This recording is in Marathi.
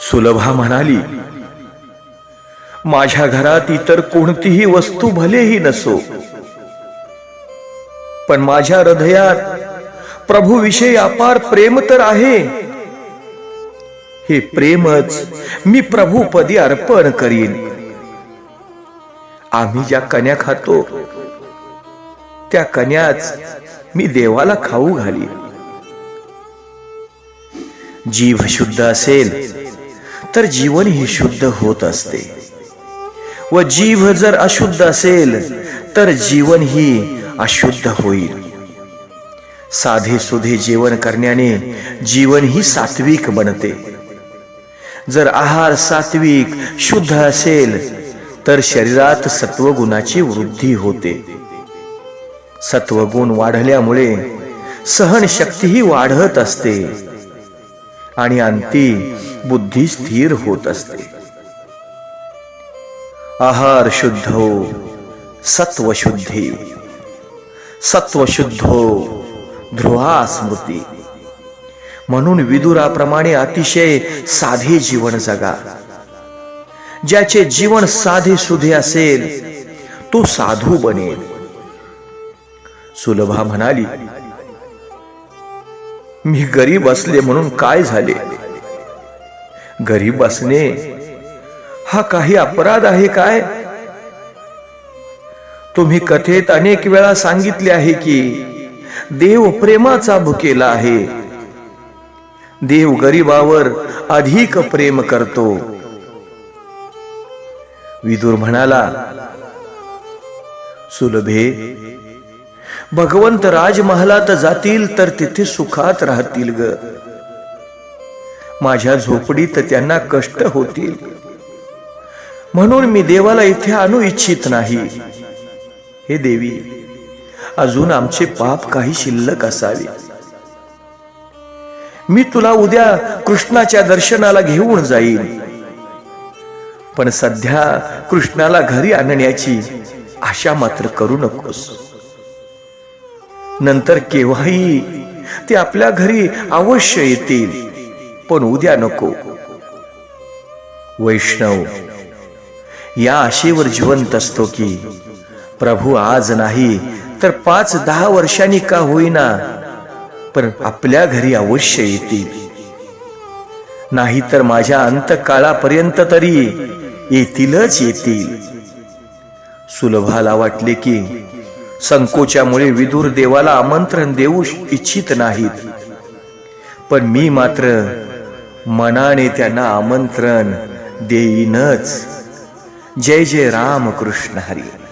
सुलभा म्हणाली माझ्या घरात इतर कोणतीही वस्तू भलेही नसो पण माझ्या हृदयात प्रभूविषयी अपार प्रेम तर आहे. हे प्रेमच मी प्रभूपदी अर्पण करीन. आम्ही ज्या कन्या खातो त्या कन्याच मी देवाला खाऊ घाली जीव शुद्ध असेल तर जीवन ही शुद्ध होत असते. व जीव जर अशुद्ध असेल तर जीवन ही अशुद्ध होईल. साधे सुधे जेवण करण्याने जीवन ही सात्विक बनते. जर आहार सात्विक शुद्ध असेल तर शरीरात सत्वगुणाची वृद्धी होते. सत्वगुण वाढल्यामुळे सहनशक्तीही वाढत असते. आणि अंती बुद्धी स्थिर होत असते. आहार शुद्धो सत्वशुद्धी सत्वशुद्धो ध्रुवा स्मृती. म्हणून विदुराप्रमाणे अतिशय साधे जीवन जगा. ज्याचे जीवन साधे सुधे असेल तो साधू बनेल. सुलभा म्हणाली मी गरीब असले म्हणून काय झाले? गरीब असणे हा काही अपराध आहे काय? तुम्ही कथेत अनेक वेळा सांगितले आहे की देव प्रेमाचा भुकेला आहे. देव गरीबावर अधिक प्रेम करतो. विदुर म्हणाला सुलभे भगवंत राजमहालात जातील तर तिथे सुखात राहतील ग. माझ्या झोपडीत त्यांना कष्ट होतील. म्हणून मी देवाला इथे आणू इच्छित नाही. हे देवी अजून आमचे पाप काही शिल्लक असावे. मी तुला उद्या कृष्णाच्या दर्शनाला घेऊन जाईन. पण सध्या कृष्णाला घरी आणण्याची आशा मात्र करू नकोस. नंतर केव्हाही ते आपल्या घरी अवश्य येतील. पण उद्या नको. वैष्णव या आशेवर जिवंत असतो की प्रभू आज नाही तर पाच दहा वर्षांनी का होईना पण आपल्या घरी अवश्य येतील. नाही तर माझ्या अंतकाळापर्यंत तरी येतीलच येतील. सुलभाला वाटले की संकोचामुळे विदुर देवाला आमंत्रण देऊ इच्छित नाहीत. पण मी मात्र मनाने त्यांना आमंत्रण देईनच. जय जय राम कृष्ण हरी.